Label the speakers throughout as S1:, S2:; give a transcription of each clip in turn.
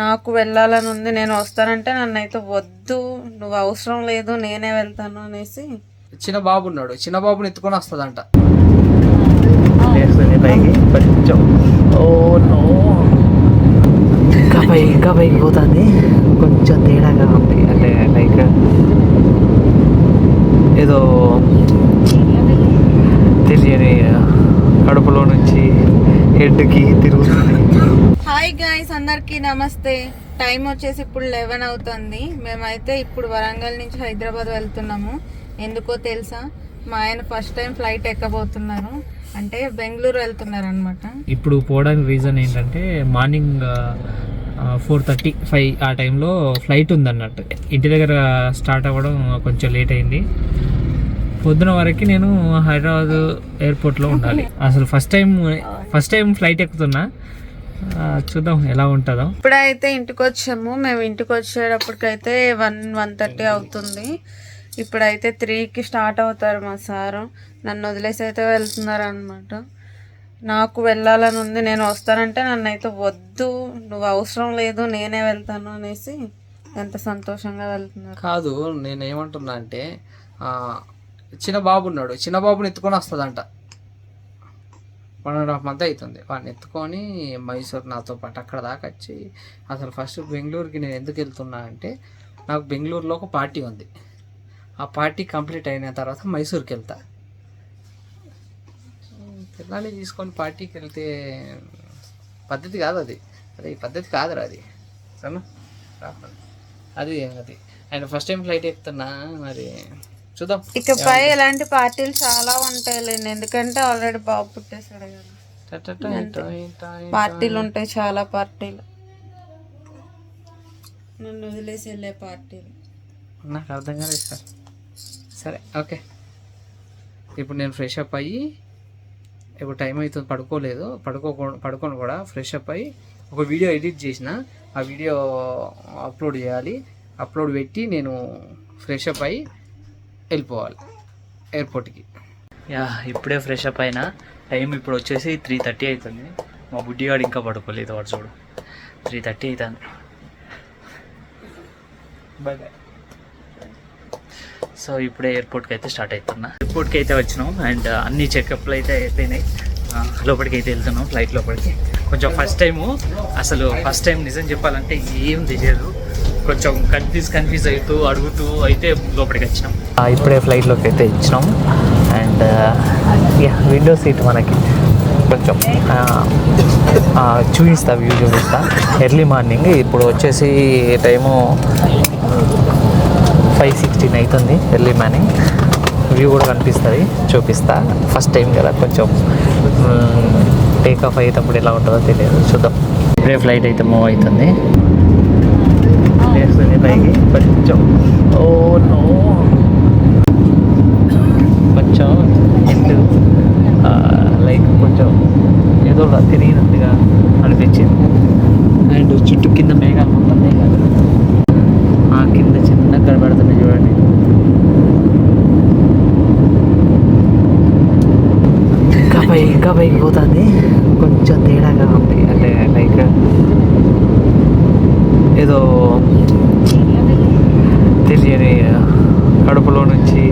S1: నాకు వెళ్ళాలని ఉంది నేను వస్తానంటే నన్ను అయితే వద్దు నువ్వు అవసరం లేదు నేనే వెళ్తాను అనేసి.
S2: చిన్న బాబు ఉన్నాడు చిన్న బాబుని ఎత్తుకొని వస్తుందంట.
S3: లేస్తుంది పైకి కొంచెం. Oh no. ఇంకా ఇంకా పైకి పోతుంది. కొంచెం తేడాగా ఉంది అంటే లైక్ ఏదో తెలియని కడుపులో నుంచి హెడ్కి తిరుగుతుంది.
S1: హాయ్ గాయ్స్ అందరికీ నమస్తే. టైం వచ్చేసి ఇప్పుడు లెవెన్ అవుతుంది. మేమైతే ఇప్పుడు వరంగల్ నుంచి హైదరాబాద్ వెళ్తున్నాము. ఎందుకో తెలుసా? మా ఆయన ఫస్ట్ టైం ఫ్లైట్ ఎక్కబోతున్నారు. అంటే బెంగళూరు వెళ్తున్నారు అనమాట
S3: ఇప్పుడు పోవడానికి రీజన్ ఏంటంటే మార్నింగ్ ఫోర్ థర్టీ ఫైవ్ ఆ టైంలో ఫ్లైట్ ఉందన్నట్టు. ఇంటి దగ్గర స్టార్ట్ అవ్వడం కొంచెం లేట్ అయింది. పొద్దున వరకు నేను హైదరాబాద్ ఎయిర్పోర్ట్లో ఉండాలి. అసలు first time first time flight ఎక్కుతున్నా. చూద్దాం ఎలా ఉంటుందో.
S1: ఇప్పుడైతే ఇంటికి వచ్చాము మేము ఇంటికి వచ్చేటప్పటికైతే వన్ వన్ థర్టీ అవుతుంది. ఇప్పుడైతే త్రీకి స్టార్ట్ అవుతారు మా సారు. నన్ను వదిలేసి అయితే వెళ్తున్నారు అనమాట నాకు వెళ్ళాలని ఉంది. నేను వస్తానంటే నన్ను అయితే వద్దు. నువ్వు అవసరం లేదు. నేనే వెళ్తాను అనేసి ఎంత సంతోషంగా వెళ్తున్నారు.
S2: కాదు నేను ఏమంటున్నా అంటే చిన్న బాబు ఉన్నాడు. చిన్న బాబుని ఎత్తుకొని వస్తుందంట. వన్ అండ్ హాఫ్ మంత్ అవుతుంది వాడిని ఎత్తుకొని మైసూర్ నాతో పాటు అక్కడ దాకా వచ్చి అసలు ఫస్ట్ బెంగళూరుకి నేను ఎందుకు వెళ్తున్నా అంటే నాకు బెంగళూరులో ఒక పార్టీ ఉంది. ఆ పార్టీ కంప్లీట్ అయిన తర్వాత మైసూర్కి వెళ్తా. పిల్లల్ని తీసుకొని పార్టీకి వెళ్తే పద్ధతి కాదు అది. అది పద్ధతి కాదురా అది. సరేనా? అది అది. ఆయన ఫస్ట్ టైం ఫ్లైట్ ఎక్కుతున్నా మరి చూద్దాం.
S1: ఇకపై ఇలాంటి పార్టీలు చాలా ఉంటాయిలేండి. ఎందుకంటే ఆల్రెడీ బాబు పుట్టేశాడు కదా. పార్టీలు ఉంటాయి చాలా పార్టీలు. నన్ను వదిలేసి వెళ్ళే పార్టీలు.
S2: నాకు అర్థం కాలేదు సార్. సరే ఓకే. ఇప్పుడు నేను ఫ్రెష్ అప్ అయ్యి ఇప్పుడు టైం అవుతుంది పడుకోలేదు. పడుకో పడుకొని కూడా ఫ్రెష్ అప్ అయ్యి ఒక వీడియో ఎడిట్ చేసిన. ఆ వీడియో అప్లోడ్ చేయాలి. అప్లోడ్ పెట్టి నేను ఫ్రెష్ అప్ అయ్యి వెళ్ళిపోవాలి ఎయిర్పోర్ట్కి.
S3: యా ఇప్పుడే ఫ్రెష్ అప్ అయినా. టైం ఇప్పుడు వచ్చేసి త్రీ థర్టీ అవుతుంది మా బుడ్డిగాడు ఇంకా పడుకోలేదు వాడు చూడు. త్రీ థర్టీ అవుతుంది బాయ్ బాయ్ సో ఇప్పుడే ఎయిర్పోర్ట్కి అయితే స్టార్ట్ అవుతున్నా ఎయిర్పోర్ట్కి అయితే వచ్చినాం అండ్ అన్ని చెకప్లు అయితే అయిపోయినాయి. లోపలికి అయితే వెళ్తున్నాం ఫ్లైట్ లోపలికి. కొంచెం ఫస్ట్ టైము అసలు ఫస్ట్ టైం నిజం చెప్పాలంటే ఏం తెలియదు. కొంచెం కన్ఫ్యూజ్ కన్ఫ్యూజ్ అవుతూ అడుగుతూ అయితే లోపలికి వచ్చినాం. ఇప్పుడే ఫ్లైట్లోకి అయితే ఇచ్చినాం. అండ్ యా విండో సీట్ మనకి కొంచెం చూపిస్తా వ్యూ చూపిస్తా. ఎర్లీ మార్నింగ్ ఇప్పుడు వచ్చేసి టైము ఫైవ్ సిక్స్టీన్ అవుతుంది ఎర్లీ మార్నింగ్ వ్యూ కూడా కనిపిస్తుంది చూపిస్తా. ఫస్ట్ టైం కదా కొంచెం టేక్ ఆఫ్ అయ్యేటప్పుడు ఎలా ఉంటుందో తెలియదు చూద్దాం. ఇప్పుడే ఫ్లైట్ అయితే మూవ్ అవుతుంది. లేస్తుంది పైకి కొంచెం ఓ నో. కొంచెం హెడ్ లైక్ కొంచెం ఏదో తిరిగినట్టుగా అనిపించింది. అండ్ చుట్టూ కింద మేఘాలు మొత్తం మేఘాలు. ఆ కింద చిన్న కనబడుతుంది చూడండి. ఇంకా పై ఇంకా పైకి పోతుంది. కొంచెం తేడాగా ఉంది. అంటే లైక్ ఏదో తెలియని కడుపులో నుంచి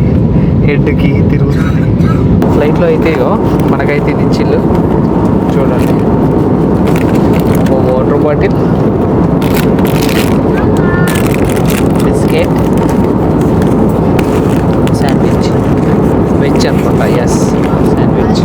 S3: హెడ్కి తిరుగుతుంది. ఫ్లైట్లో అయితే మనకైతే ఇది చిల్లు. చూడండి. ఓ water bottle. Biscuit. Sandwich veg అనమాట ఎస్ శాండ్విచ్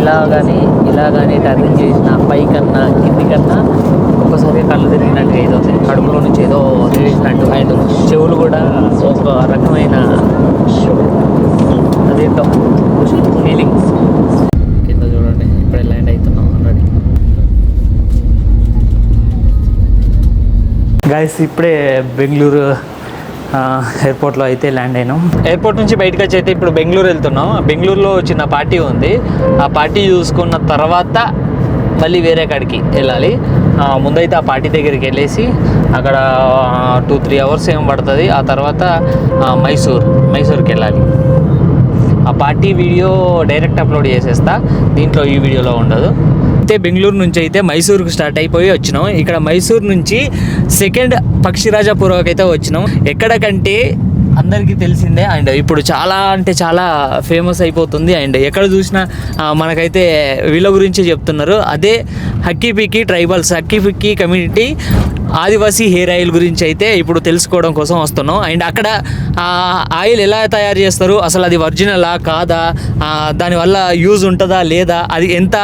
S3: ఇలా కానీ ఇలా కానీ టర్నింగ్ చేసిన పైకన్నా కింది కన్నా ఒక్కసారి కళ్ళు తిరిగినట్టు ఏదో కడుపులో నుంచి ఏదో తిరిగినట్టు అండ్ చెవులు కూడా ఒక రకమైన అదేంటో ఫీలింగ్స్ కింద చూడండి ఇప్పుడే ల్యాండ్ అవుతున్నాం ఆల్రెడీ గాయస్ ఇప్పుడే బెంగళూరు ఎయిర్పోర్ట్లో అయితే ల్యాండ్ అయినాం. ఎయిర్పోర్ట్ నుంచి బయటకు వచ్చి అయితే ఇప్పుడు బెంగళూరు వెళ్తున్నాం. బెంగళూరులో చిన్న పార్టీ ఉంది. ఆ పార్టీ చూసుకున్న తర్వాత మళ్ళీ వేరే కాడికి వెళ్ళాలి. ముందైతే ఆ పార్టీ దగ్గరికి వెళ్ళేసి అక్కడ టూ త్రీ అవర్స్ ఏం పడుతుంది. ఆ తర్వాత మైసూర్ మైసూర్కి వెళ్ళాలి. ఆ పార్టీ వీడియో డైరెక్ట్ అప్లోడ్ చేసేస్తా. దీంట్లో ఈ వీడియోలో ఉండదు. అయితే బెంగళూరు నుంచి అయితే మైసూర్కి స్టార్ట్ అయిపోయి వచ్చినాం. ఇక్కడ మైసూర్ నుంచి సెకండ్ పక్షిరాజపురంకి అయితే వచ్చినాం. ఎక్కడకంటే అందరికీ తెలిసిందే అండ్ ఇప్పుడు చాలా అంటే చాలా ఫేమస్ అయిపోతుంది అండ్ ఎక్కడ చూసినా మనకైతే వీళ్ళ గురించి చెప్తున్నారు. అదే Hakki tribals Hakki community Adivasi hair oil గురించి అయితే ఇప్పుడు తెలుసుకోవడం కోసం వస్తున్నాం. అండ్ అక్కడ ఆయిల్ ఎలా తయారు చేస్తారు? అసలు అది ఒరిజినలా కాదా? దానివల్ల యూజ్ ఉంటుందా లేదా? అది ఎంత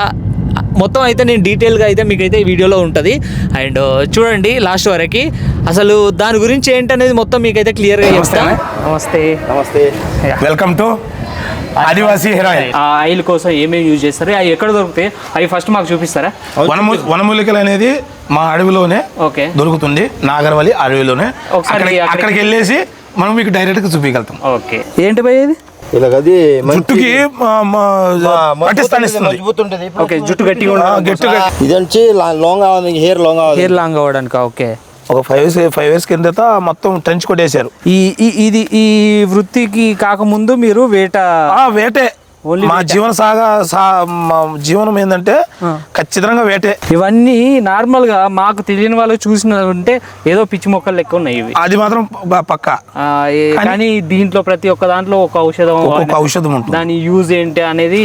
S3: మొత్తం అయితే నేను డీటెయిల్గా అయితే మీకైతే ఈ వీడియోలో ఉంటుంది. అండ్ చూడండి లాస్ట్ వరకు. అసలు దాని గురించి ఏంటనేది మొత్తం మీకైతే క్లియర్గా చెప్తాను నమస్తే.
S4: నమస్తే. Welcome to Adivasi hair oil
S3: ఆ ఆయిల్ కోసం ఏమేమి యూజ్ చేస్తారు? అవి ఎక్కడ దొరుకుతాయి? అవి ఫస్ట్ మాకు చూపిస్తారా?
S4: వనమూ వనమూలికలు అనేది మా అడవిలోనే
S3: ఓకే.
S4: దొరుకుతుంది. నాగర్వలి అడవిలోనే.
S3: ఒకసారి
S4: అక్కడికి వెళ్ళేసి మనం మీకు డైరెక్ట్గా చూపించగలుగుతాం.
S3: ఓకే. ఏంటి భయ్ ఇది?
S5: ఇలాగది
S4: జుట్టుకి పట్టిస్తాను ఇస్తుంది.
S5: మజబూత్ ఉంటుంది
S3: ఓకే జుట్టు గట్టిగా
S4: గట్టిగా
S5: ఇది వచ్చి లాంగ్ అవ్వాలి హెయిర్ లాంగ్ అవ్వాలి
S3: హెయిర్ లాంగ్ అవ్వడానికి? ఓకే.
S4: ఒక ఫైవ్ ఇయర్స్ ఫైవ్ ఇయర్స్ కిందట మొత్తం ట్రెంచ్ కొట్టేశారు.
S3: ఈ ఈ- ఇది ఈ వృత్తికి కాకముందు మీరు వేట
S4: ఆ వేటే. మా జీవన సాగా సా మా జీవనం ఏంటంటే ఖచ్చితంగా వేటే.
S3: ఇవన్నీ నార్మల్గా మాకు తెలియని వాళ్ళు చూసిన ఉంటే ఏదో పిచ్చి మొక్కలు లెక్క ఉన్నాయి ఇవి.
S4: అది మాత్రం పక్కా.
S3: ఆ, ఏ- కానీ దీంట్లో ప్రతి ఒక్క దాంట్లో ఒక ఔషధం
S4: ఒక్కొక్క ఔషధం ఉంటుంది.
S3: దాని యూజ్ ఏంటి అనేది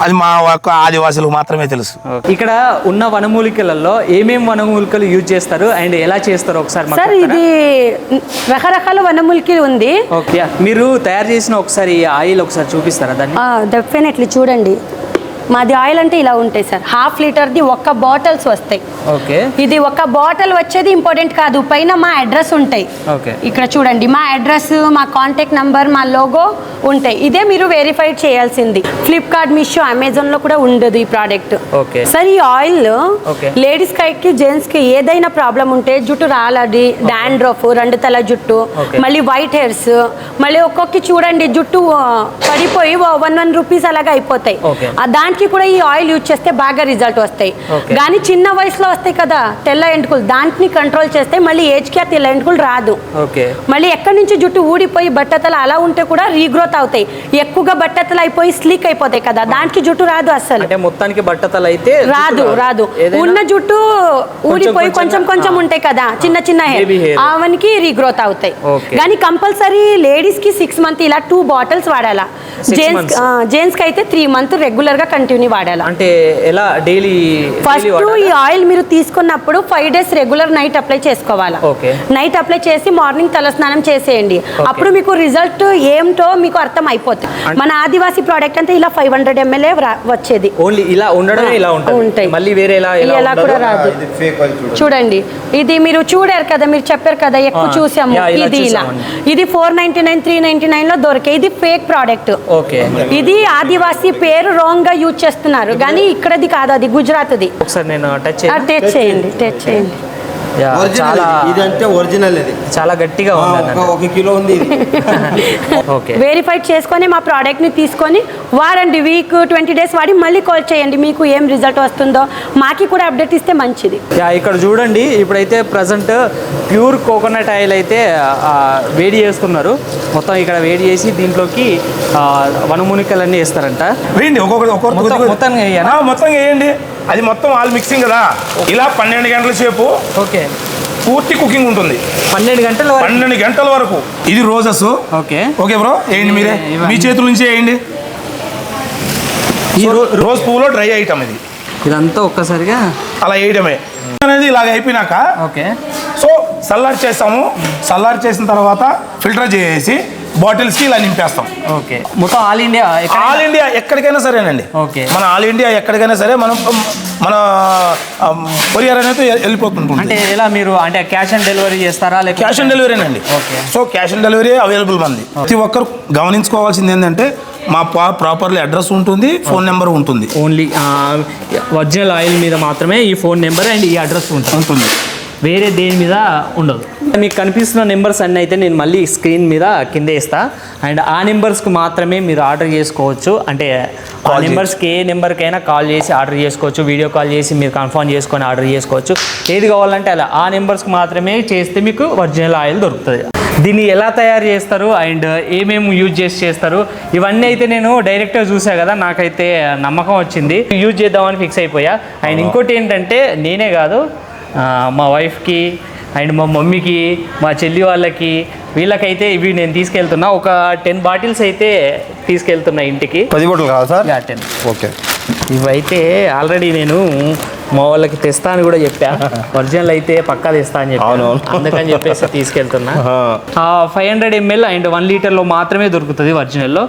S4: అది మా యొక్క ఆదివాసులకు మాత్రమే తెలుసు.
S3: ఇక్కడ ఉన్న వనమూలికలలో ఏమేం వనమూలికలు యూజ్ చేస్తారు అండ్ ఎలా చేస్తారు ఒకసారి
S6: సార్? ఇది రకరకాల వనమూలికి ఉంది.
S3: ఓకే. మీరు తయారు చేసిన ఒకసారి ఆయిల్ ఒకసారి చూపిస్తారా దాన్ని?
S6: డెఫినెట్లీ చూడండి. మాది ఆయిల్ అంటే ఇలా ఉంటాయి సార్. హాఫ్ లీటర్ది ఒక్క బాటిల్స్ వస్తాయి.
S3: ఓకే.
S6: ఇది ఒక బాటిల్ వచ్చేది ఇంపార్టెంట్ కాదు. పైన మా అడ్రస్ ఉంటాయి.
S3: ఓకే.
S6: ఇక్కడ చూడండి మా అడ్రస్ మా కాంటాక్ట్ నంబర్ మా లోగో ఉంటాయి. ఇదే మీరు వెరిఫై చేయాల్సింది. ఫ్లిప్కార్ట్ మీషో అమెజాన్లో కూడా ఉండదు ఈ ప్రోడక్ట్.
S3: ఓకే.
S6: సార్ ఈ ఆయిల్. లేడీస్కి జెంట్స్కి ఏదైనా ప్రాబ్లం ఉంటే జుట్టు రాలది డాండ్రఫ్ రెండు తల జుట్టు. మళ్ళీ వైట్ హెయిర్స్ మళ్ళీ ఒక్కొక్క చూడండి జుట్టు పడిపోయి వన్ వన్ రూపీస్ అలాగా అయిపోతాయి.
S3: Okay.
S6: దానికి కూడా ఈ ఆయిల్ యూజ్ చేస్తే బాగా రిజల్ట్ వస్తాయి. కానీ చిన్న వయసులో వస్తాయి కదా తెల్ల ఎంటుకలు దాంట్ని కంట్రోల్ చేస్తే మళ్ళీ ఏజ్కి ఆ తెల్ల ఎంటుకలు రాదు. మళ్ళీ ఎక్కడి నుంచి జుట్టు ఊడిపోయి బట్టతలు అలా ఉంటే కూడా రీగ్రోత్ అవుతాయి. ఎక్కువగా బట్టతలు అయిపోయి స్లీక్ అయిపోతాయి కదా దానికి జుట్టు రాదు అసలు.
S3: మొత్తానికి బట్టతలు అయితే
S6: రాదు రాదు. ఉన్న జుట్టు ఊడిపోయి కొంచెం
S3: కొంచెం.
S6: ఉంటాయి కదా చిన్న చిన్న. హెయిర్ అవనికి రీగ్రోత్ అవుతాయి. కానీ కంపల్సరీ లేడీస్కి సిక్స్ మంత్ ఇలా టూ బాటిల్స్ వాడాలా. జెంట్స్. జెంట్స్కి అయితే త్రీ మంత్ రెగ్యులర్గా కంటిన్యూ వాడాలా?
S3: అంటే ఎలా డైలీ
S6: ఫస్ట్ ఈ ఆయిల్ మీరు తీసుకున్నప్పుడు five days regular night apply చేసుకోవాలా. నైట్ అప్లై చేసి మార్నింగ్ తలస్నానం చేసేయండి. అప్పుడు మీకు రిజల్ట్ ఏమిటో మీకు అర్థం అయిపోతుంది మన ఆదివాసీ ప్రోడక్ట్ అంతా ఇలా ఫైవ్ హండ్రెడ్ ఎంఎల్ఏ వచ్చేది.
S3: ఓన్లీ ఇలా ఉండడమే ఇలా ఉంటుంది.
S6: ఉంటాయి.
S3: మళ్ళీ వేరే ఎలా
S6: కూడా
S3: ఉండదు?
S6: రాదు.
S5: చూడండి.
S6: చూడండి. ఇది మీరు చూడారు కదా మీరు చెప్పారు కదా ఎక్కువ చూసాము. ఇది ఇలా. ఇది four ninety nine three ninety నైన్లో దొరికే ఇది ఫేక్ ప్రోడక్ట్
S3: ఓకే.
S6: ఇది ఆదివాసీ పేరు రాంగ్గా యూజ్ చేస్తున్నారు. కానీ ఇక్కడది కాదు అది గుజరాత్ది.
S3: ఒకసారి నేను టచ్
S6: టచ్ చేయండి. టచ్ చేయండి.
S3: చాలా
S5: ఇది. అంటే ఒరిజినల్ ఇది.
S3: చాలా గట్టిగా ఉంది
S5: ఒక- కిలో ఉంది ఇది.
S3: ఓకే.
S6: వెరిఫైడ్ చేసుకొని మా ప్రోడక్ట్ని తీసుకొని వారండి వీక్ ట్వంటీ డేస్ వాడి మళ్ళీ కాల్ చేయండి. మీకు ఏం రిజల్ట్ వస్తుందో మాకి కూడా అప్డేట్ ఇస్తే మంచిది.
S3: యా ఇక్కడ చూడండి ఇప్పుడైతే ప్రజెంట్ ప్యూర్ కోకోనట్ ఆయిల్ అయితే వేడి చేస్తున్నారు. మొత్తం ఇక్కడ వేడి చేసి దీంట్లోకి ఆ, వనమూలికలన్నీ వేస్తారంట.
S4: వేయండి ఒక్కొక్కటి ఒక్కొక్కటి
S3: మొత్తం-
S4: మొత్తం వేయండి. అది మొత్తం ఆల్ మిక్సింగ్ కదా? ఇలా పన్నెండు గంటల సేపు
S3: ఓకే.
S4: పూర్తి కుకింగ్ ఉంటుంది.
S3: పన్నెండు గంటల
S4: పన్నెండు గంటల వరకు. ఇది రోజెస్
S3: ఓకే.
S4: ఓకే బ్రో వేయండి మీరే. మీ చేతుల నుంచి వేయండి. ఈ రోజ్ పువ్వులో డ్రై ఐటమ్ ఇది.
S3: ఇదంతా ఒక్కసారిగా?
S4: అలా వేయడమే. అనేది ఇలాగ అయిపోయినాక
S3: ఓకే.
S4: సో సల్లార్ చేస్తాము. సల్లార్ చేసిన తర్వాత ఫిల్టర్ చేసి బాటిల్స్కి ఇలా నింపేస్తాం.
S3: ఓకే. మొత్తం ఆల్ ఇండియా
S4: ఆల్ ఇండియా ఎక్కడికైనా సరేనండి.
S3: ఓకే.
S4: మన ఆల్ ఇండియా ఎక్కడికైనా సరే మనం మన కొరియర్ అనేది వెళ్ళిపోతుంటుంది.
S3: అంటే ఎలా మీరు అంటే క్యాష్ ఆన్ డెలివరీ చేస్తారా లేకపోతే
S4: cash on డెలివరీనండి.
S3: Okay.
S4: So cash on delivery available మంది. ప్రతి ఒక్కరు గమనించుకోవాల్సింది ఏంటంటే మా ప్రాపర్లీ అడ్రస్ ఉంటుంది ఫోన్ నెంబర్ ఉంటుంది.
S3: ఓన్లీ ఒరిజినల్ ఆయిల్ మీద మాత్రమే ఈ ఫోన్ నెంబర్ అండ్ ఈ అడ్రస్ ఉంటుంది.
S4: ఉంటుంది.
S3: వేరే దేని మీద ఉండదు. మీకు కనిపిస్తున్న నెంబర్స్ అన్నీ అయితే నేను మళ్ళీ స్క్రీన్ మీద కింద ఇస్తా అండ్ ఆ నెంబర్స్కి మాత్రమే మీరు ఆర్డర్ చేసుకోవచ్చు. అంటే ఆ నెంబర్స్కి ఏ నెంబర్కైనా కాల్ చేసి ఆర్డర్ చేసుకోవచ్చు. వీడియో కాల్ చేసి మీరు కన్ఫర్మ్ చేసుకొని ఆర్డర్ చేసుకోవచ్చు. ఏది కావాలంటే అలా. ఆ నెంబర్స్కి మాత్రమే చేస్తే మీకు ఒరిజినల్ ఆయిల్ దొరుకుతుంది. దీన్ని ఎలా తయారు చేస్తారు? అండ్ ఏమేమి యూజ్ చేసి చేస్తారు? ఇవన్నీ అయితే నేను డైరెక్ట్గా చూసా కదా నాకైతే నమ్మకం వచ్చింది. యూజ్ చేద్దామని ఫిక్స్ అయిపోయా. అండ్ ఇంకోటి ఏంటంటే నేనే కాదు మా వైఫ్కి అండ్ మా మమ్మీకి మా చెల్లి వాళ్ళకి వీళ్ళకైతే ఇవి నేను తీసుకెళ్తున్నా. ఒక టెన్ బాటిల్స్ అయితే తీసుకెళ్తున్నా ఇంటికి.
S5: పది బొట్టలు కావాలి సార్?
S3: Ten
S5: okay.
S3: ఇవైతే ఆల్రెడీ నేను మా వాళ్ళకి తెస్తా అని కూడా చెప్పా. ఒరిజినల్ అయితే పక్కా తెస్తా అని చెప్పి.
S5: అవునవును.
S3: అందుకని చెప్పేసి తీసుకెళ్తున్నా. Five hundred ml and one లీటర్లో మాత్రమే దొరుకుతుంది ఒరిజినల్లో